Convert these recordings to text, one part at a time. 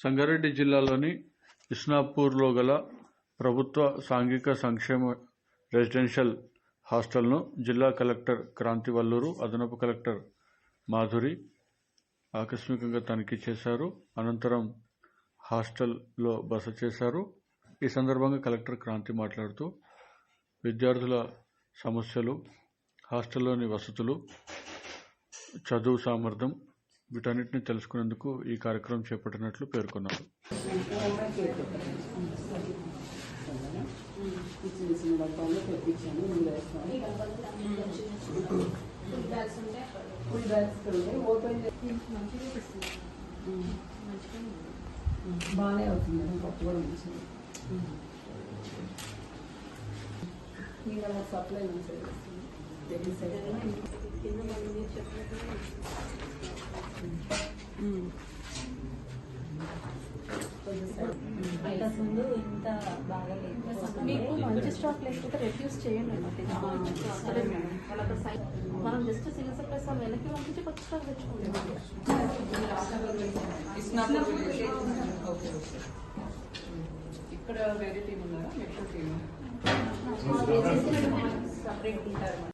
సంగారెడ్డి జిల్లాలోని ఇస్నాపూర్లో గల ప్రభుత్వ సాంఘిక సంక్షేమ రెసిడెన్షియల్ హాస్టల్ను జిల్లా కలెక్టర్ క్రాంతి వల్లూరు అదనపు కలెక్టర్ మాధురి ఆకస్మికంగా తనిఖీ చేశారు. అనంతరం హాస్టల్లో బస చేశారు. ఈ సందర్భంగా కలెక్టర్ క్రాంతి మాట్లాడుతూ విద్యార్థుల సమస్యలు హాస్టల్లోని వసతులు చదువు సామర్థ్యం వీటన్నిటిని తెలుసుకునేందుకు ఈ కార్యక్రమం చేపట్టినట్లు పేర్కొన్నారు. బాగానే అవుతుంది మేడం పప్పు కూడా మంచిది సప్లై మంచిగా ముందు ఇంత బాగాలేదు మీకు మంచి స్టాక్ లేకపోతే రెడ్యూస్ చేయండి. బాగా మనం జస్ట్ సివిల్ సప్లైస్ వాళ్ళు వెనక్కి పంపించి కొత్త స్టాక్ తెచ్చుకుంటాం ఇక్కడ వేరే టీం ఉన్నారా? మెట్రో టీమ్ సపరేట్ ఉంటారు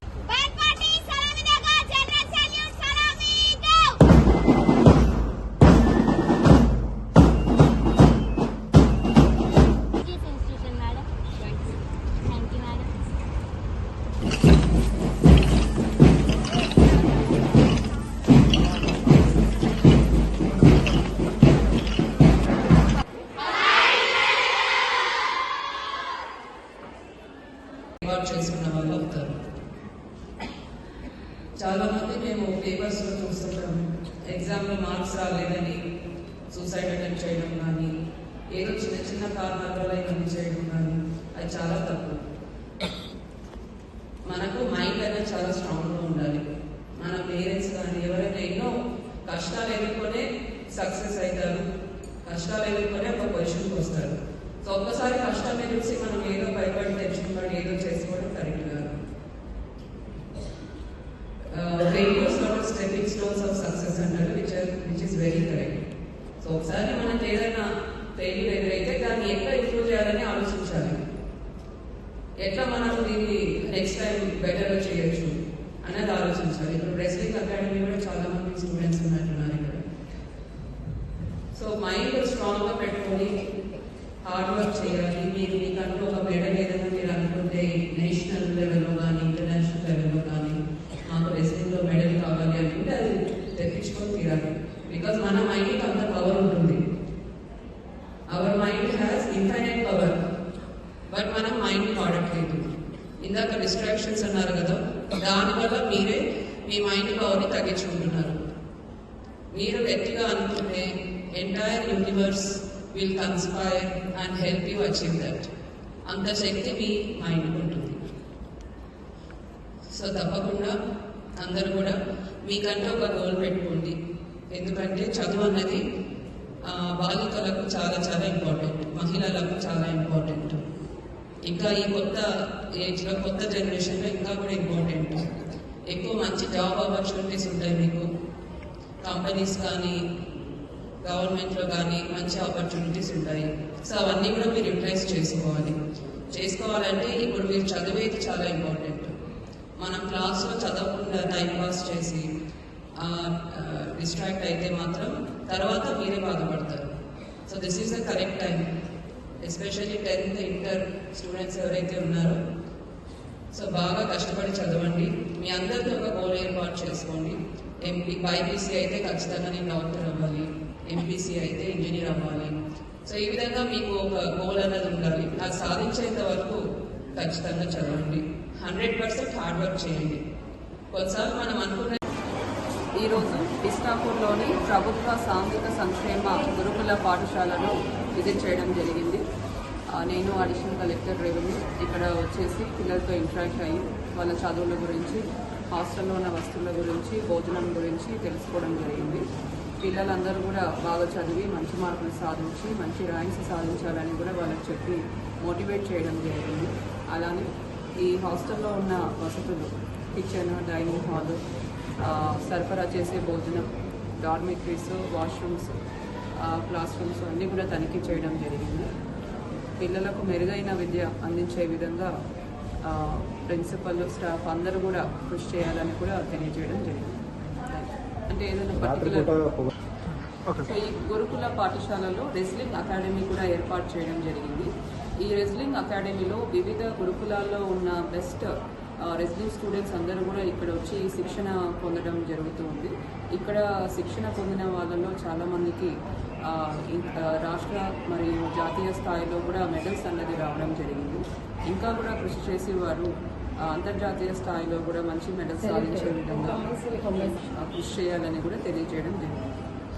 చేసుకున్న వాళ్ళు అవుతారు. చాలా మంది మేము పేపర్స్లో చూస్తుంటాం. ఎగ్జామ్లో మార్క్స్ రాలేదని సూసైడ్ అటెంప్ట్ చేయడం కానీ ఏదో చిన్న చిన్న కారణాల వల్ల ఇవన్నీ చేయడం కానీ అది చాలా తప్పు మనకు మైండ్ అనేది చాలా స్ట్రాంగ్గా ఉండాలి మన పేరెంట్స్ కానీ ఎవరైనా ఎన్నో కష్టాలు ఎదుర్కొనే సక్సెస్ అవుతారు. కష్టాలు ఎదుర్కొని ఒక పొజిషన్కి వస్తారు. సో ఒక్కసారి కష్టాన్ని చూసి మనం ఏదో భయపడి తెచ్చుకోవడం ఏదో చేసుకోవడం కరెక్ట్ కాదు. Failures are stepping stones of success అంటారు which which is very correct so ఒకసారి మనకి ఏదైనా ఫెయిల్యూర్ ఎదురైతే దాన్ని ఎట్లా ఇంప్రూవ్ చేయాలని ఆలోచించాలి. ఎట్లా మనం దీన్ని నెక్స్ట్ టైం బెటర్ చేయొచ్చు అనేది ఆలోచించాలి. ఇప్పుడు రెస్లింగ్ అకాడమీ కూడా చాలా మంది స్టూడెంట్స్ ఉన్నారు ఇక్కడ సో మైండ్ స్ట్రాంగ్గా పెట్టుకొని హార్డ్ వర్క్ చేయాలి. మీరు మీకంటూ ఒక మెడల్ ఏదైనా మీరు అనుకుంటే నేషనల్ లెవెల్లో కానీ ఇంటర్నేషనల్ లెవెల్లో కానీ మాకు రెస్లింగ్లో మెడల్ కావాలి అనుకుంటే అది తెప్పించుకొని తీరాలి. బికాజ్ మన మైండ్కి అంత పవర్ ఉంటుంది. Our mind has infinite power but మనం మైండ్ వాడట్లేదు. ఇందాక డిస్ట్రాక్షన్స్ అన్నారు కదా దానివల్ల మీరే మీ మైండ్ పవర్ని తగ్గించుకుంటున్నారు. మీరు గట్టిగా అనుకుంటే entire universe will conspire and help you achieve that అంత శక్తి మీ మైండ్ ఉంటుంది. సో తప్పకుండా అందరూ కూడా మీకంటే ఒక గోల్ పెట్టుకోండి. ఎందుకంటే చదువు అన్నది బాలికలకు చాలా చాలా ఇంపార్టెంట్ మహిళలకు చాలా ఇంపార్టెంట్ ఇంకా ఈ కొత్త ఏజ్లో కొత్త జనరేషన్లో ఇంకా కూడా ఇంపార్టెంట్ ఎక్కువ మంచి జాబ్ ఆపర్చునిటీస్ ఉంటాయి మీకు. కంపెనీస్ కానీ గవర్నమెంట్లో కానీ మంచి ఆపర్చునిటీస్ ఉంటాయి. సో అవన్నీ కూడా మీరు యూటిలైజ్ చేసుకోవాలి. చేసుకోవాలంటే ఇప్పుడు మీరు చదివేది చాలా ఇంపార్టెంట్ మనం క్లాస్లో చదవకుండా టైం పాస్ చేసి డిస్ట్రాక్ట్ అయితే మాత్రం తర్వాత మీరే బాధపడతారు. So this is the correct time especially tenth inter students ఎవరైతే ఉన్నారో సో బాగా కష్టపడి చదవండి. మీ అందరికీ ఒక గోల్ ఏర్పాటు చేసుకోండి. ఎంపీ బైపీసీ అయితే ఖచ్చితంగా నేను డాక్టర్ అవ్వాలి. ఎంపీసీ అయితే ఇంజనీర్ అవ్వాలి. సో ఈ విధంగా మీకు ఒక గోల్ అనేది ఉండాలి. అది సాధించేంత వరకు ఖచ్చితంగా చదవండి. హండ్రెడ్ పర్సెంట్ హార్డ్ వర్క్ చేయండి. కొన్నిసార్లు మనం అనుకున్న ఈరోజు ఇస్నాపూర్లోని ప్రభుత్వ సాంఘిక సంక్షేమ గురుకుల పాఠశాలను విజిట్ చేయడం జరిగింది. నేను అడిషనల్ కలెక్టర్ రెవెన్యూ ఇక్కడ వచ్చేసి పిల్లలతో ఇంటరాక్ట్ అయ్యి వాళ్ళ చదువుల గురించి హాస్టల్లో ఉన్న వస్తువుల గురించి భోజనం గురించి తెలుసుకోవడం జరిగింది. పిల్లలందరూ కూడా బాగా చదివి మంచి మార్కులు సాధించి మంచి ర్యాంక్స్ సాధించాలని కూడా వాళ్ళకి చెప్పి మోటివేట్ చేయడం జరిగింది. అలానే ఈ హాస్టల్లో ఉన్న వసతులు కిచెన్ డైనింగ్ హాల్ సరఫరా చేసే భోజనం డార్మిటరీస్ వాష్రూమ్స్ క్లాస్ రూమ్స్ అన్నీ కూడా తనిఖీ చేయడం జరిగింది. పిల్లలకు మెరుగైన విద్య అందించే విధంగా ప్రిన్సిపల్ స్టాఫ్ అందరూ కూడా కృషి చేయాలని కూడా తెలియజేయడం జరిగింది. అంటే ఏదైనా పర్టికులర్ సో ఈ గురుకుల పాఠశాలలో రెజ్లింగ్ అకాడమీ కూడా ఏర్పాటు చేయడం జరిగింది. ఈ రెజ్లింగ్ అకాడమీలో వివిధ గురుకులాల్లో ఉన్న బెస్ట్ రెజ్లింగ్ స్టూడెంట్స్ అందరూ కూడా ఇక్కడ వచ్చి శిక్షణ పొందడం జరుగుతుంది. ఇక్కడ శిక్షణ పొందిన వాళ్ళలో చాలామందికి రాష్ట్ర మరియు జాతీయ స్థాయిలో కూడా మెడల్స్ అన్నది రావడం జరిగింది. ఇంకా కూడా కృషి చేసి వారు అంతర్జాతీయ స్థాయిలో కూడా మంచి మెడల్స్ సాధించే విధంగా కృషి చేయాలని కూడా తెలియజేయడం జరిగింది.